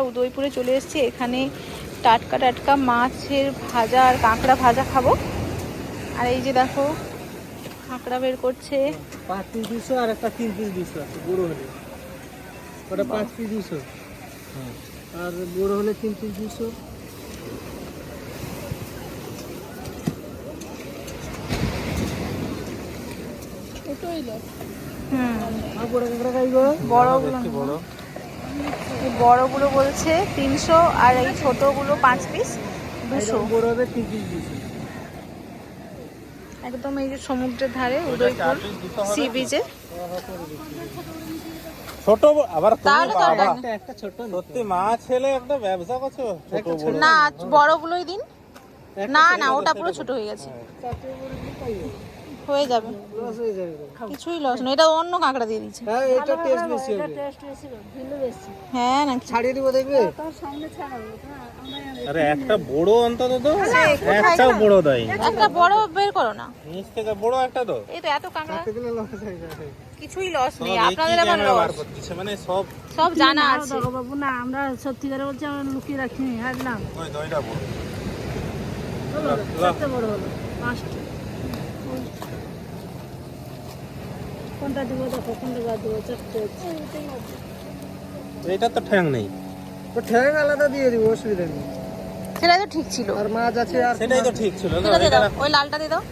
আমরা উদয়পুরে চলে এসেছি। এখানে টাটকা টাটকা মাছের ভাজা আর কাঁকড়া ভাজা খাব। আর এই যে দেখো কাঁকড়া বের করছে। পাঁচ পিস দুশো আর একটা তিন পিস দুশো আছে বড়ো হলে। ওটা পাঁচ পিস দুশো। আর বড়ো হলে তিন পিস দুশো। হুম। আর বড় বড়। বড়গুলো বলছে তিনশো আর এই ছোটগুলো পাঁচ পিস দুশো। তিন পিস দুশো। একদম এই যে সমুদ্রের ধারে উদয়পুর সি বিচে ছোট আবার একটা ছোট সত্যি মা ছেলে একটা ব্যবসা করছ না বড়গুলোই দিন। না না ওটা পুরো ছোট হয়ে গেছে। হয়ে যাবে। লস হয়ে যাবে কিছুই লস না এটা অন্য কাঁকড়া দিয়ে দিচ্ছে হ্যাঁ এটা টেস্ট বেশি। হবে হ্যাঁ না ছাড়িয়ে দিব দেখবে? আরে একটা বড় অন্তত তো কোথায় একটাও বড় দেয়। একটা বড় বের করো না। নিচ থেকে বড় একটা তো। এই তো এত কাঁকড়া। লস কিছুই লস নেই আপনাদের আবার লস মানে সব সব জানা আছে। বাবু না আমরা সত্যিকারে বলছি আমরা লুকিয়ে রাখিনি হারলাম ওই দইটা বড়। হলো চারটে বড় হলো পাঁচটা। কোনটা দিব দেখো কোনটা বাদ দেবো চারটে এইটা তো ঠ্যাং নেই। তো ঠ্যাং আলাদা দিয়ে দিব অসুবিধা নেই। সেটাই তো ঠিক ছিল। আর মাছ আছে আর সেটাই তো ঠিক ছিল না এটা ওই লালটা দিয়ে দাও।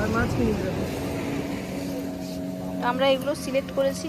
আর মাছ কিনে দেবো আমরা এগুলো সিলেক্ট করেছি।